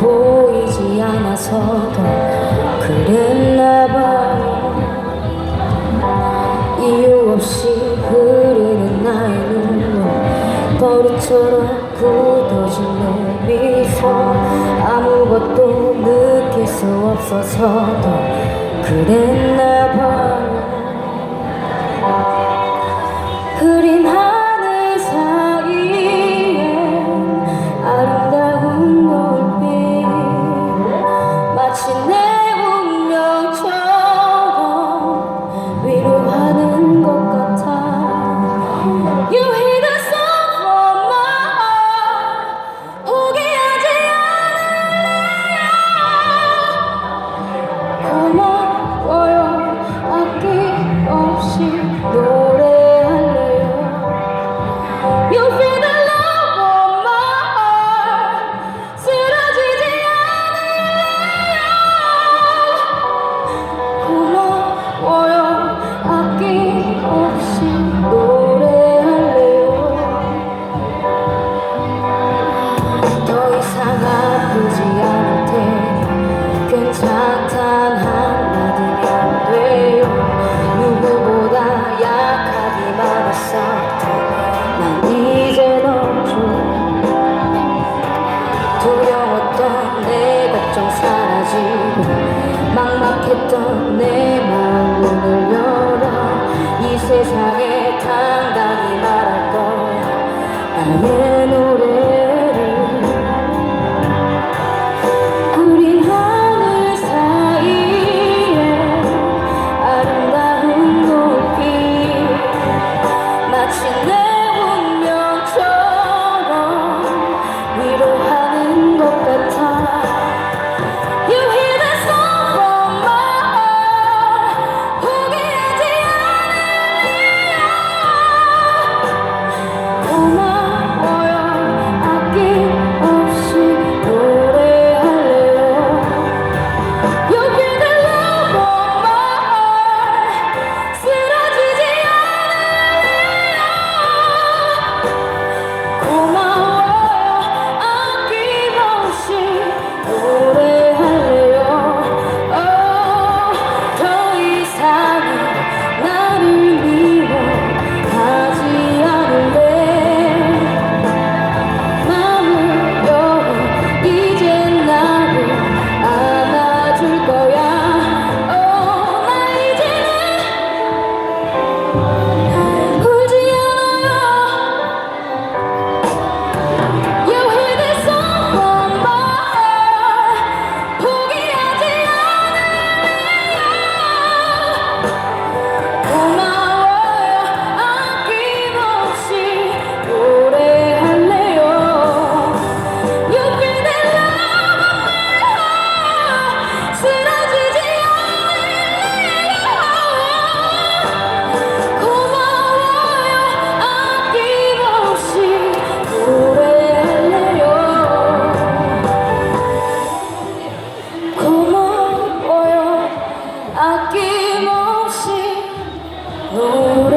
보이지 않아서 더 그랬나 봐요 이유 없이 흐르는 나의 눈물. 버릇처럼 굳어진 내 미소. 아무것도 느낄 수 없어서 더 그랬나 봐 막막했던 내 마음 문을 열어. 이 세상에 당당히 말할 거야 Amen. Lord.